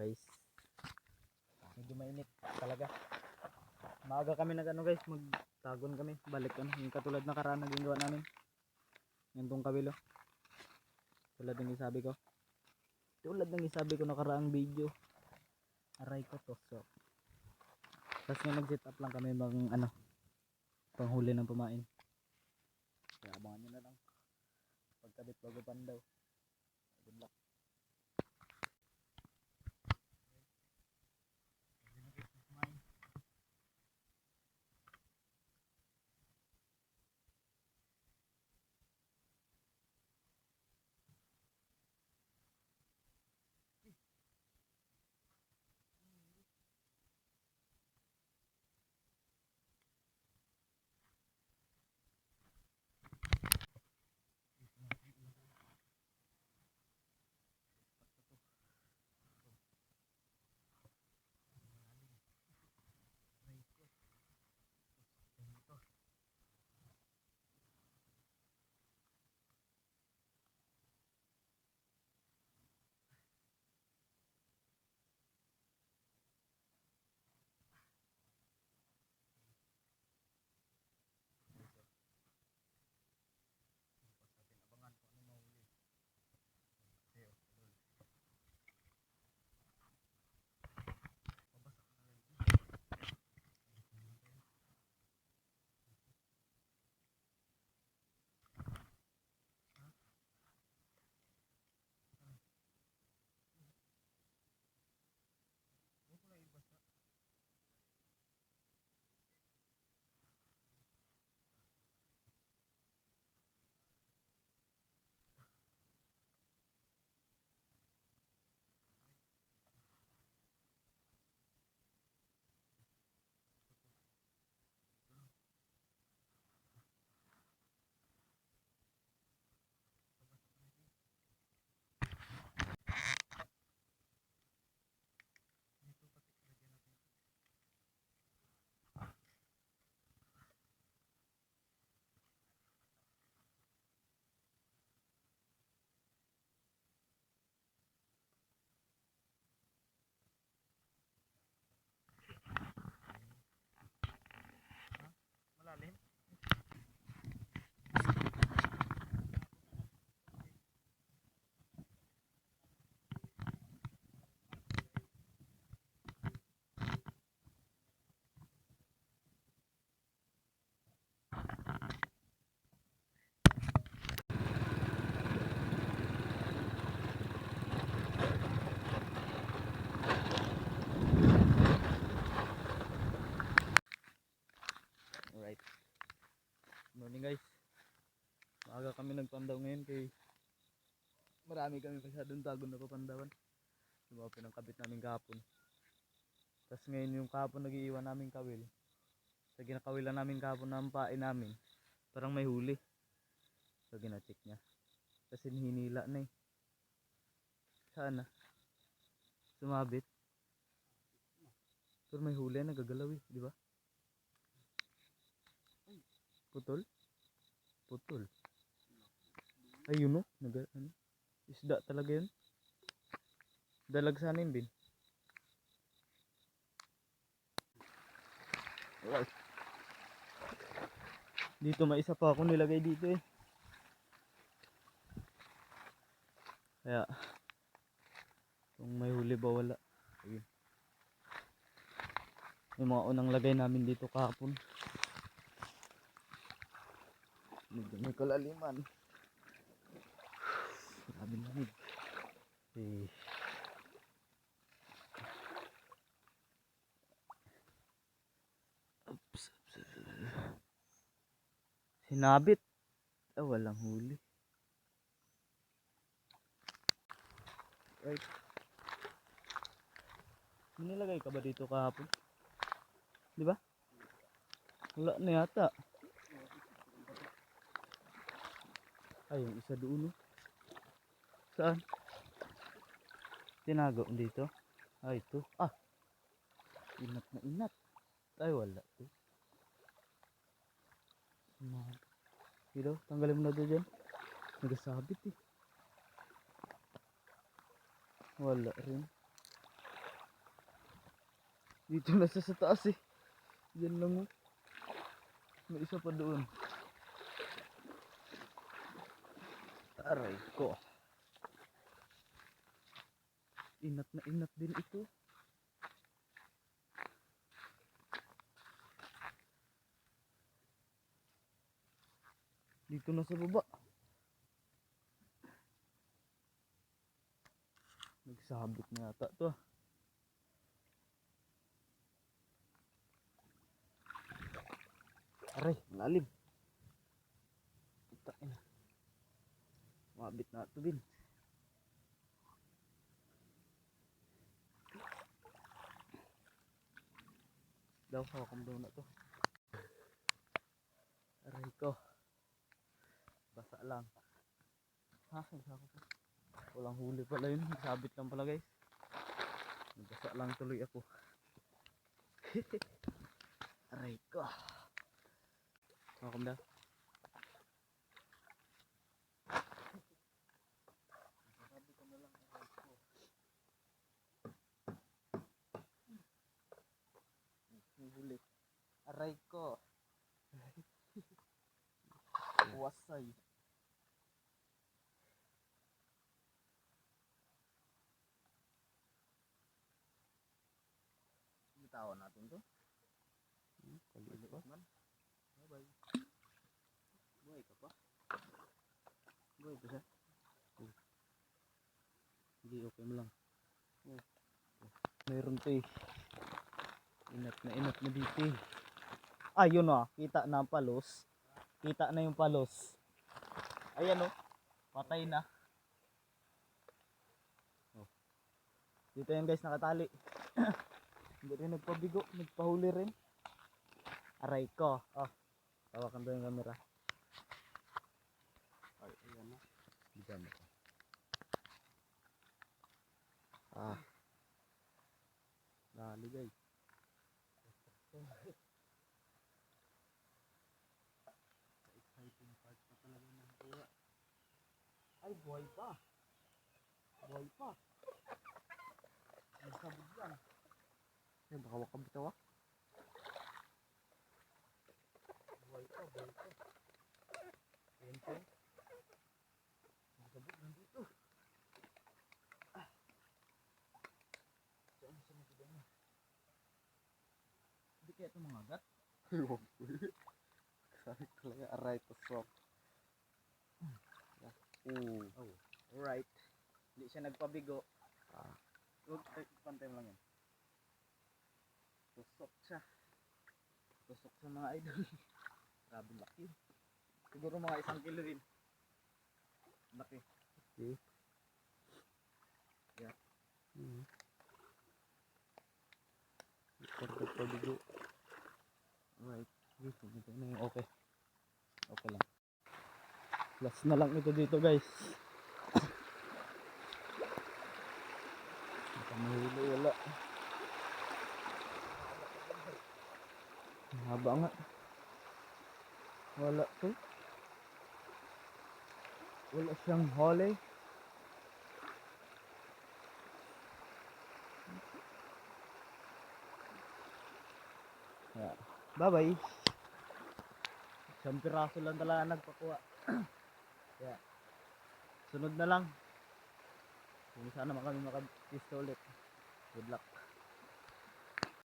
guys. Medyo mainit talaga. Maaga kami nag ano guys, magtagon kami. Balik ano, yung katulad na karaan na ginagawa namin. Yan tong kabilo. Tulad ng isabi ko. Tulad ng isabi ko nakaraang video. Aray ko to. So. Tapos nga nag-set up lang kami bang ano, panghuli ng pumain. Kaya abangan nyo na lang. Pagkabit bago pandaw. Good luck. Morning guys. Maaga kami nagpandaw ngayon kay marami kami masyadong tagon na papandawan. Lumapin ang kabit namin kahapon. Tapos ngayon yung kahapon nag-iiwan namin kawil. Sa ginakawilan namin kahapon ng pain namin. Parang may huli. So gina-check niya. Kasi hinila na eh. Sana. Sumabit. Pero may huli na gagalaw eh, di ba? Putol? Putol. Ayun no, nag ano? Isda talaga 'yun. Dalag sana Bin. Alright. Dito may isa pa ako nilagay dito eh. Kaya kung may huli ba wala. Ayun. Yung mga unang lagay namin dito kahapon. May kalaliman. Grabe lamig. Eh. Ups, ups, ups. Sinabit. Ah, walang huli. Right. May nilagay ka ba dito kahapon? Di ba? Wala na yata. Ay, yung isa doon. oh. Saan? Tinago dito. Ay, ito. Ah! Inat na inat. Ay, wala to. Sumabit. Dito, tanggalin mo na doon dyan. Nagasabit eh. Wala rin. Dito na siya sa taas eh. Yan lang oh. May isa pa doon. Aray ko. Inat na inat din ito. Dito na sa baba. Nagsabit na yata to ah. Aray, lalim. Puta ina. Mabit na ito din. Daw, hawakan daw na to. Aray ko. Basa lang. Ha, nagsako pa. Walang huli pala yun. Nagsabit lang pala guys. Nagbasa lang tuloy ako. Aray ko. Hawakan daw. huli. Aray ko. Wasay. Bitawan natin to. Hmm, Paliit pa. Man. Bye-bye. Buhay ka pa. Buhay pa siya. Hmm. Hindi, okay mo lang. Oh. Meron to eh. Inat na inat na dito eh. Ayun ah, kita na ang palos. Kita na yung palos. Ayan oh, patay na. Oh. Dito yan guys, nakatali. Hindi rin nagpabigo, nagpahuli rin. Aray ko. Oh, tawakan daw yung camera. Ay, ayan na. Diyan na. Ah. Dali guys. exciting part pa talaga ng kuha. Ay, buhay pa. Buhay pa. Nagsabog yan. Ay, baka wakabitaw ah. Buhay pa, buhay pa. Ayan po. Nagsabog nandito. Ah. Saan nakita na? Hindi kaya ito mga agat? Sabi talaga, aray to swap. Oo. Oh, alright. Hindi siya nagpabigo. Ah. Huwag, eh, pantay mo lang yan. Tusok siya. Tusok sa mga idol. Grabe laki. Siguro mga isang kilo rin. Laki. Okay. Yeah. Mm. Pagkat pabigo. Alright. Wait, ito na yung okay. Okay lang. Last na lang ito dito guys. Mahuli wala. Haba nga. Wala to. Wala siyang hole. Bye bye. Isang piraso lang talaga nagpakuha. Kaya, sunod na lang. Kung sana kami makapista ulit. Good luck.